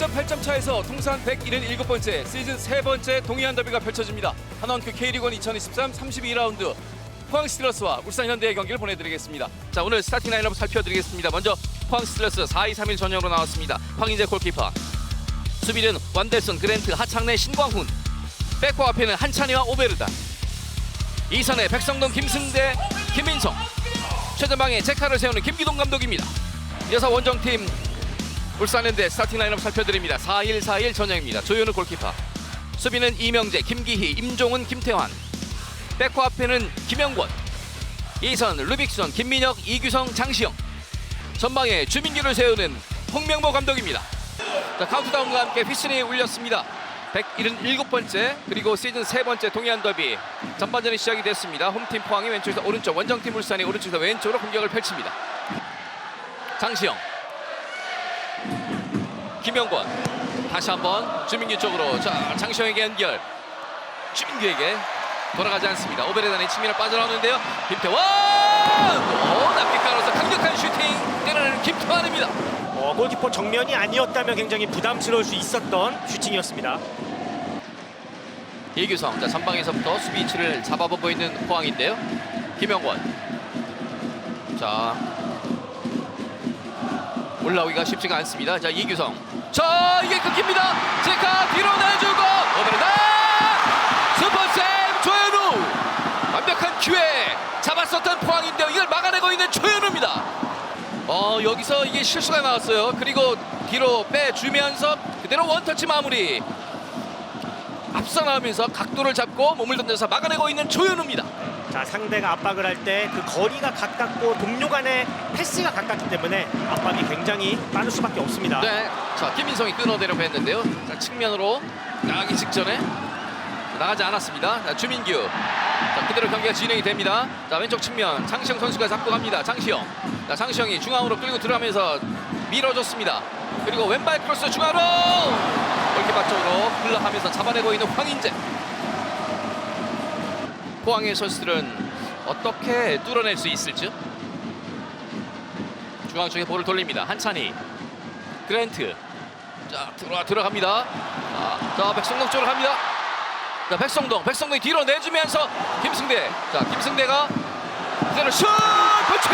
1.8점 차에서 통산 177번째 시즌 세 번째 동해안 더비가 펼쳐집니다. 한원큐 K리그1 2023 32라운드 포항 스틸러스와 울산 현대의 경기를 보내드리겠습니다. 자 오늘 스타팅 라인업 살펴드리겠습니다. 먼저 포항 스틸러스 4-2-3-1 전형으로 나왔습니다. 황인재 골키퍼 수비는 완델슨, 그랜트, 하창래, 신광훈 백과 앞에는 한찬이와 오베르다 이선에 백성동, 김승대, 김민성 최전방에 제카를 세우는 김기동 감독입니다. 이어서 원정팀 울산현대 스타팅 라인업 살펴드립니다. 4-1-4-1 전형입니다. 조현우 골키퍼 수비는 이명재, 김기희, 임종훈, 김태환 백과 앞에는 김영권 이선, 루빅선, 김민혁, 이규성, 장시영 전방에 주민규를 세우는 홍명보 감독입니다. 자, 카운트다운과 함께 휘슬이 울렸습니다. 177번째 그리고 시즌 세 번째 동해안 더비 전반전이 시작이 됐습니다. 홈팀 포항이 왼쪽에서 오른쪽, 원정팀 울산이 오른쪽에서 왼쪽으로 공격을 펼칩니다. 장시영, 김영권 다시 한번 주민규 쪽으로 자 장시영에게 연결 주민규에게 돌아가지 않습니다. 오베레단의 측면을 빠져나오는데요. 김태환! 오, 남기 깔아서 강력한 슈팅 때려내는 김태환입니다. 어, 골키퍼 정면이 아니었다면 굉장히 부담스러울 수 있었던 슈팅이었습니다. 이규성 자 전방에서부터 수비 위치를 잡아보고 있는 포항인데요 김영권 자 올라오기가 쉽지가 않습니다. 자 이규성. 자 이게 끊깁니다. 제카 뒤로 내주고 오베르다 슈퍼세이브 조현우. 완벽한 기회. 잡았었던 포항인데요. 이걸 막아내고 있는 조현우입니다. 어 여기서 이게 실수가 나왔어요. 그리고 뒤로 빼주면서 그대로 원터치 마무리. 앞서 나오면서 각도를 잡고 몸을 던져서 막아내고 있는 조현우입니다. 자, 상대가 압박을 할 때 그 거리가 가깝고 동료 간의 패스가 가깝기 때문에 압박이 굉장히 빠를 수밖에 없습니다. 네, 자 김민성이 끊어내려고 했는데요. 자, 측면으로 나가기 직전에 나가지 않았습니다. 자, 주민규. 자, 그대로 경기가 진행이 됩니다. 자, 왼쪽 측면 장시영 선수가 잡고 갑니다. 장시영. 자, 장시영이 중앙으로 끌고 들어가면서 밀어줬습니다. 그리고 왼발 크로스 중앙으로 골키퍼 쪽으로 흘러가면서 잡아내고 있는 황인재. 포항의 선수들은 어떻게 뚫어낼 수 있을지 중앙 쪽에 볼을 돌립니다. 한찬이 그랜트 자 들어와 들어갑니다. 아, 자 백성동 쪽으로 갑니다. 자 백성동 백성동이 뒤로 내주면서 김승대 자 김승대가 그대로 슛 터치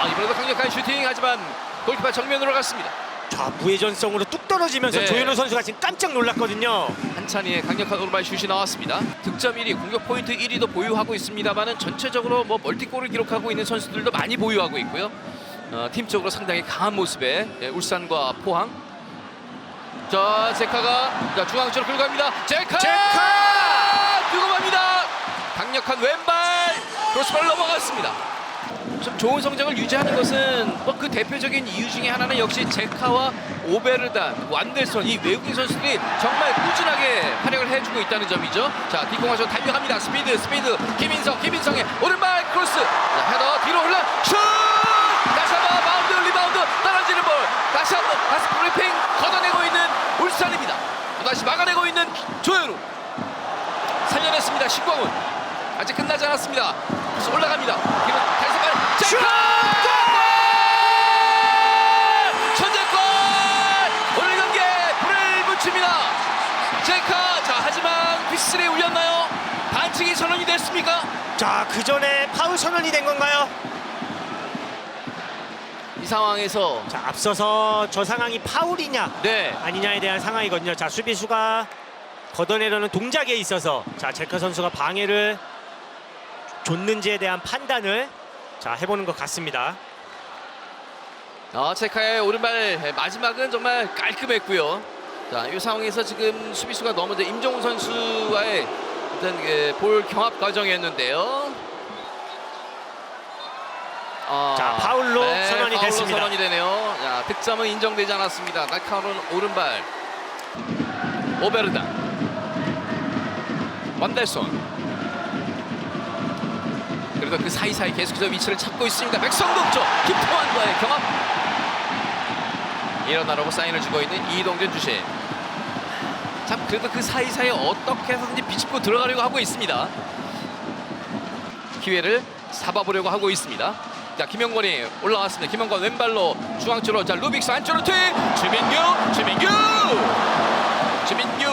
아 이번에도 강력한 슈팅 하지만 골키퍼 정면으로 갔습니다. 자, 무회전성으로 뚝 떨어지면서 네. 조현우 선수가 지금 깜짝 놀랐거든요. 한찬이의 강력한 오른발 슛이 나왔습니다. 득점 1위, 공격 포인트 1위도 보유하고 있습니다만은 전체적으로 뭐 멀티골을 기록하고 있는 선수들도 많이 보유하고 있고요. 어, 팀적으로 상당히 강한 모습의 예, 울산과 포항. 자, 제카가 자, 중앙 쪽으로 끌고 갑니다. 제카! 제카! 들고 갑니다. 강력한 왼발 크로스발 넘어갔습니다. 좀 좋은 성적을 유지하는 것은 뭐 그 대표적인 이유 중에 하나는 역시 제카와 오베르단, 완델son 이 외국인 선수들이 정말 꾸준하게 활약을 해주고 있다는 점이죠. 자 뒷공화조 달려갑니다. 스피드, 스피드. 김인성, 김인성의 오른발 크로스. 자, 헤더 뒤로 흘러 슛! 다시 한번 바운드 리바운드 떨어지는 볼. 다시 한번 가스 브리핑 걷어내고 있는 울산입니다. 또다시 막아내고 있는 조현우. 살려냈습니다. 신광훈. 아직 끝나지 않았습니다. 다시 올라갑니다. 제카! 천재골! 오늘 경기에 불을 붙입니다. 제카. 자 하지만 휘슬이 울렸나요? 반칙이 선언이 됐습니까? 자, 그 전에 파울 선언이 된 건가요? 이 상황에서 자, 앞서서 저 상황이 파울이냐 네. 아니냐에 대한 상황이거든요. 자, 수비수가 걷어내려는 동작에 있어서 자, 제카 선수가 방해를 줬는지에 대한 판단을 자, 해보는 것 같습니다. 아, 체카의 오른발 마지막은 정말 깔끔했고요. 자, 이 상황에서 지금 수비수가 넘어져 임종훈 선수와의 어떤 그볼 경합 과정이었는데요. 아, 자, 파울로 선언이 파울로 됐습니다. 선언이 되네요. 자, 득점은 인정되지 않았습니다. 날카로운 오른발. 오베르다. 완달손. 그래도 그 사이사이 계속해서 위치를 찾고 있습니다. 백성동 쪽 김태환과의 경합. 일어나라고 사인을 주고 있는 이동준 주심. 참 그래도 그 사이사이에 어떻게 해서든지 비집고 들어가려고 하고 있습니다. 기회를 잡아보려고 하고 있습니다. 자 김영권이 올라왔습니다. 김영권 왼발로 중앙 쪽으로 자 루빅스 안쪽으로 투입 주민규 주민규 주민규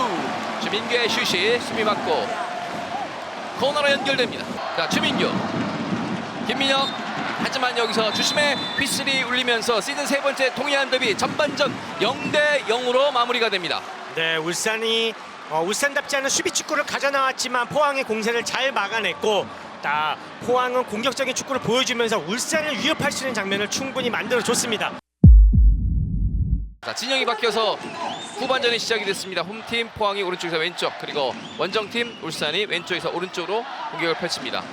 주민규의 슛이 수비 맞고 코너로 연결됩니다. 자 주민규 김민혁 하지만 여기서 주심의 휘슬이 울리면서 시즌 세 번째 동해안 더비 전반전 0대 0으로 마무리가 됩니다. 네, 울산이 어, 울산답지 않은 수비 축구를 가져 나왔지만 포항의 공세를 잘 막아냈고 다 포항은 공격적인 축구를 보여주면서 울산을 위협할 수 있는 장면을 충분히 만들어줬습니다. 자, 진영이 바뀌어서 후반전이 시작이 됐습니다. 홈팀 포항이 오른쪽에서 왼쪽 그리고 원정팀 울산이 왼쪽에서 오른쪽으로 공격을 펼칩니다.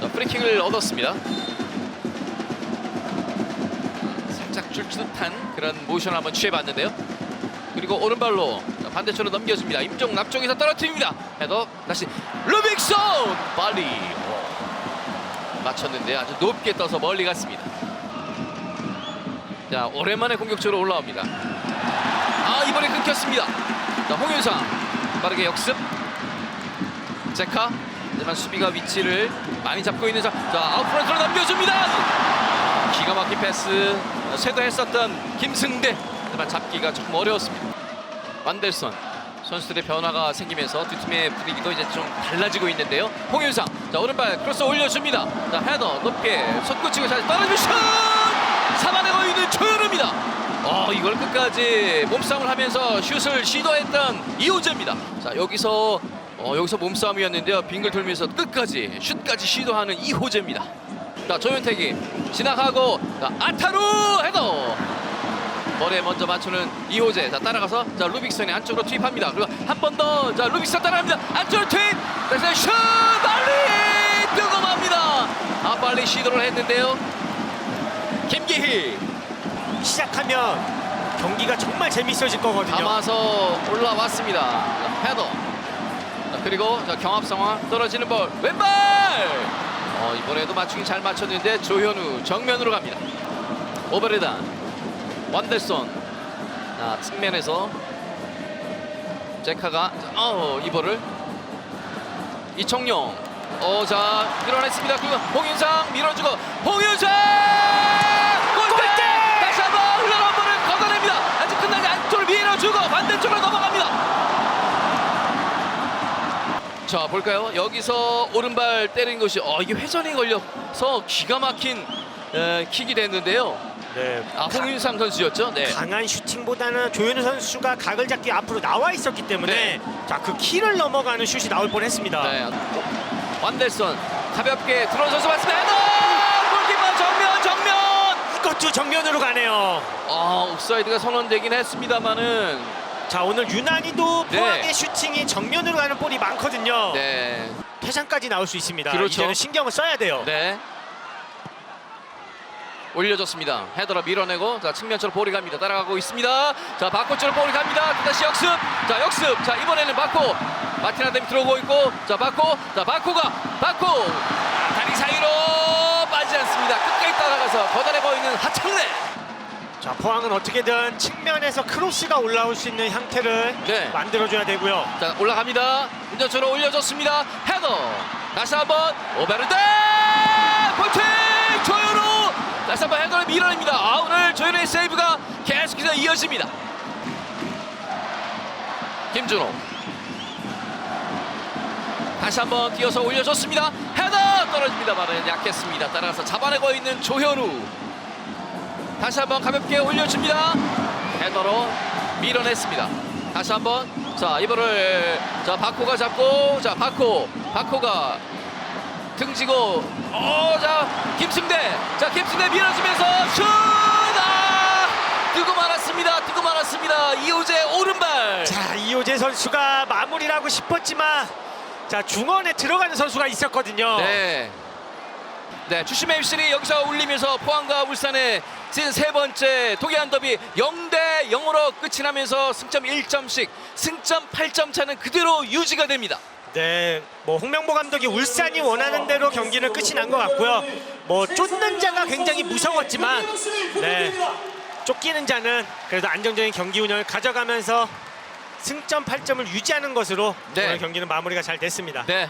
자, 프리킥을 얻었습니다. 살짝 줄 듯한 그런 모션을 한번 취해봤는데요. 그리고 오른발로 자, 반대쪽으로 넘겨줍니다. 임종 앞쪽에서 떨어뜨립니다. 헤더 다시 루빅손 빨리 어, 맞췄는데 아주 높게 떠서 멀리 갔습니다. 자 오랜만에 공격적으로 올라옵니다. 아 이번에 끊겼습니다. 자 홍윤상 빠르게 역습. 제카 하지만 수비가 위치를 많이 잡고 있는 자, 자 아웃프런트로 남겨줍니다. 기가 막힌 패스 쇄도했었던 김승대 하지만 잡기가 조금 어려웠습니다. 완델선 선수들의 변화가 생기면서 두 팀의 분위기도 이제 좀 달라지고 있는데요. 홍윤상 자 오른발 크로스 올려줍니다. 자 헤더 높게 손끝치고 잘 떨어지면 슛 잡아내고 있는 조현우입니다. 어 이걸 끝까지 몸싸움을 하면서 슛을 시도했던 이호재입니다. 자 여기서 어, 여기서 몸싸움이었는데요. 빙글 돌면서 끝까지 슛까지 시도하는 이호재입니다. 자 조현택이 지나가고 자, 아타루 헤더 머리에 먼저 맞추는 이호재. 자 따라가서 자 루빅슨이 안쪽으로 투입합니다. 그리고 한 번 더 자 루빅슨 따라갑니다. 안쪽으로 투입! 다시 슛! 빨리 뜨거합니다. 아 빨리 시도를 했는데요. 김기희. 시작하면 경기가 정말 재밌어질 거거든요. 감아서 올라왔습니다. 자, 헤더. 자, 그리고 자, 경합 상황 떨어지는 볼. 왼발! 어, 이번에도 맞추기 잘 맞췄는데 조현우 정면으로 갑니다. 오베르단. 완델손. 자, 측면에서 제카가 어, 이 볼을 이청용. 어자 밀어냈습니다. 그리고 홍윤상 밀어주고 홍윤상 골대 다시 한번 흘러나온 볼을 걷어냅니다 아직 끝나지 안쪽으로 밀어주고 반대쪽으로 넘어갑니다 자 볼까요 여기서 오른발 때린 것이 어 이게 회전이 걸려서 기가 막힌 에, 킥이 됐는데요 네, 아 홍윤상 선수였죠 네 강한 슈팅보다는 조현우 선수가 각을 잡기 앞으로 나와 있었기 때문에 자 그 키를 넘어가는 슛이 나올 뻔했습니다. 네. 완델son 가볍게 들어서서 맞습니다. 헤더! 골키퍼 정면 정면. 이것도 정면으로 가네요. 아 옵사이드가 선언되긴 했습니다만은 자 오늘 유난히도 네. 포항의 슈팅이 정면으로 가는 볼이 많거든요. 네, 퇴장까지 나올 수 있습니다. 그렇죠. 이제는 신경을 써야 돼요. 네. 올려줬습니다. 헤더로 밀어내고 자 측면처럼 볼이 갑니다. 따라가고 있습니다. 자 바코처럼 볼이 갑니다. 다시 역습. 자 역습. 자 이번에는 바코 마티나뎀이 들어오고 있고 자 바코 자 바코가 바코 다리 사이로 빠지지 않습니다. 끝까지 따라가서 걷어내 보이는 하창래. 자 포항은 어떻게든 측면에서 크로스가 올라올 수 있는 형태를 네. 만들어줘야 되고요. 자 올라갑니다. 운전처로 올려줬습니다. 헤더 다시 한번 오베르데 포팅 조현우 다시 한번 헤더를 밀어냅니다. 아 오늘 조현우의 세이브가 계속해서 이어집니다. 김준호 다시 한번 뛰어서 올려줬습니다. 헤더 떨어집니다만은 약했습니다. 따라서 잡아내고 있는 조현우 다시 한번 가볍게 올려줍니다. 헤더로 밀어냈습니다. 다시 한번 자 이번을 자 바코가 잡고 자 바코 바코가 등지고 어자 김승대 자 김승대 밀어주면서 슛 아 뜨고 말았습니다 뜨고 말았습니다 이호재 오른발 자 이호재 선수가 마무리를 하고 싶었지만 자 중원에 들어가는 선수가 있었거든요. 네. 네, 주심의 입실이 여기서 울리면서 포항과 울산의 시즌 세 번째 동해안 더비 0대 0으로 끝이 나면서 승점 1점씩 승점 8점 차는 그대로 유지가 됩니다. 네, 뭐 홍명보 감독이 울산이 원하는 대로 경기는 끝이 난 것 같고요. 뭐 쫓는 자가 굉장히 무서웠지만, 네, 쫓기는 자는 그래도 안정적인 경기 운영을 가져가면서 승점 8점을 유지하는 것으로 네. 오늘 경기는 마무리가 잘 됐습니다. 네.